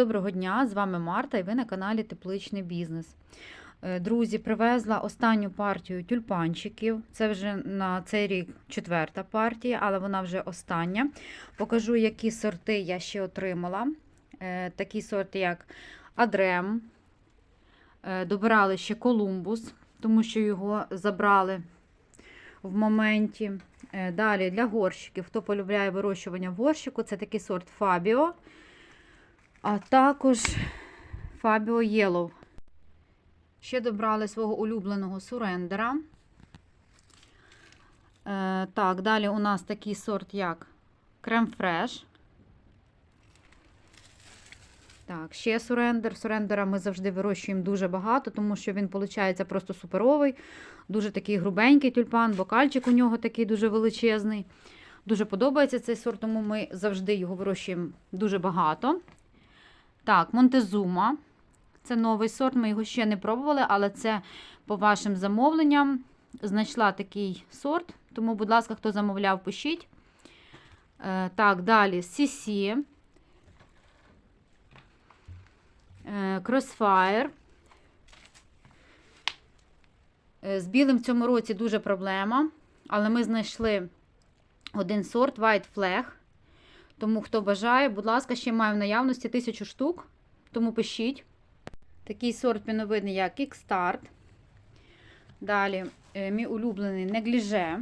доброго дня! З вами Марта і ви на каналі Тепличний бізнес. Е, Друзі, привезла останню партію тюльпанчиків. Це вже на цей рік четверта партія, але вона вже остання. Покажу, які сорти я ще отримала. Е, Такі сорти, як Адрем. Е, Добирали ще Колумбус, тому що його забрали в моменті. Далі для горщиків. Хто полюбляє вирощування в горщику, це такий сорт Фабіо. А також Фабіо Єлоу. Ще добрали свого улюбленого сурендера. Е, так, далі у нас такий сорт, як крем фреш. Так, ще сурендер. Сурендера ми завжди вирощуємо дуже багато, тому що він, виходить, просто суперовий. Дуже такий грубенький тюльпан, бокальчик у нього такий дуже величезний. Дуже подобається цей сорт, тому ми завжди його вирощуємо дуже багато. Так, Монтезума. Це новий сорт, ми його ще не пробували, але це по вашим замовленням. Знайшла такий сорт, тому, будь ласка, хто замовляв, пишіть. Е, так, далі Сісі. Crossfire. Е, З білим в цьому році дуже проблема, але ми знайшли один сорт White Flag. Тому, хто бажає, будь ласка, ще маю в наявності тисячу штук, тому пишіть. Такий сорт піновидний, як Kickstart. Далі, е, мій улюблений негліже.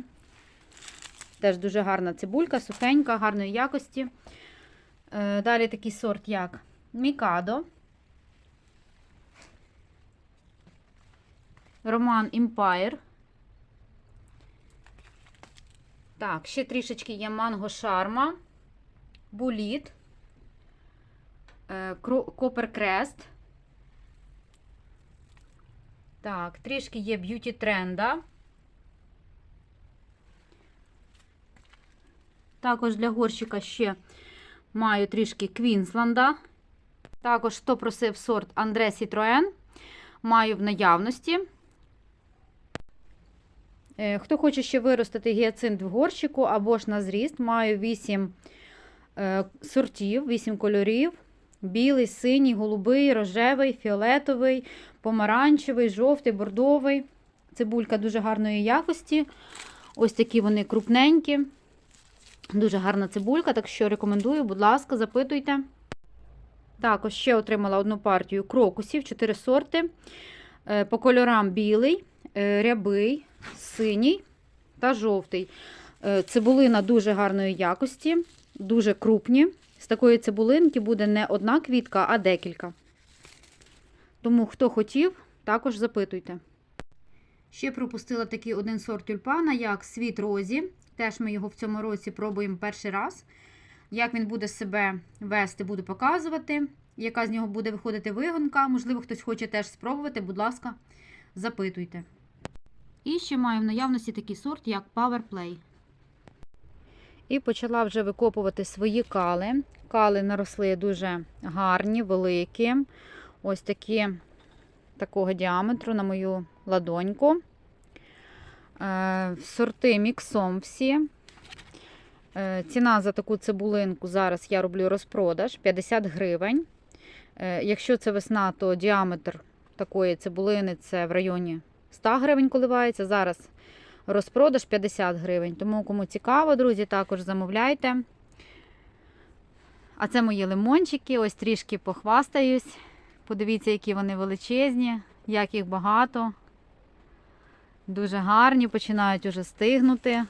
Теж дуже гарна цибулька, сухенька, гарної якості. Е, Далі такий сорт, як Мікадо. Роман Empire. Так, ще трішечки є манго шарма, буліт, Копер Крест. Так, трішки є б'юті тренда. Також для горщика ще маю трішки Квінсланда. Також, хто просив сорт Андре Сітроен, маю в наявності. Е, Хто хоче ще виростити гіацинт в горщику або ж на зріст, маю 8 е, сортів, 8 кольорів: білий, синій, голубий, рожевий, фіолетовий, помаранчевий, жовтий, бордовий. Цибулька дуже гарної якості. Ось такі вони крупненькі. Дуже гарна цибулька, так що рекомендую, будь ласка, запитуйте. Також ще отримала одну партію крокусів, 4 сорти. Е, По кольорам білий, е, рябий, синій та жовтий. Е, Цибулина дуже гарної якості, дуже крупні. З такої цибулинки буде не одна квітка, а декілька. Тому, хто хотів, також запитуйте. Ще пропустила такий один сорт тюльпана, як світ розі. Теж ми його в цьому році пробуємо перший раз. Як він буде себе вести, буду показувати. Яка з нього буде виходити вигонка. Можливо, хтось хоче теж спробувати, будь ласка, запитуйте. І ще маю в наявності такий сорт, як Power Play. І почала вже викопувати свої кали. Кали наросли дуже гарні, великі. Ось такі такого діаметру на мою ладоньку. Е, Сорти міксом всі. Е, Ціна за таку цибулинку зараз я роблю розпродаж 50 гривень. Е, Якщо це весна, то діаметр такої цибулини це в районі 100 гривень коливається. Зараз розпродаж 50 гривень. Тому, кому цікаво, друзі, також замовляйте. А це мої лимончики. Ось трішки похвастаюсь. Подивіться, які вони величезні, як їх багато. Дуже гарні, починають уже стигнути.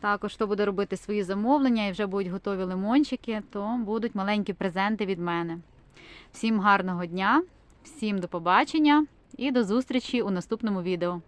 Також, хто буде робити свої замовлення і вже будуть готові лимончики, то будуть маленькі презенти від мене. Всім гарного дня, всім до побачення і до зустрічі у наступному відео.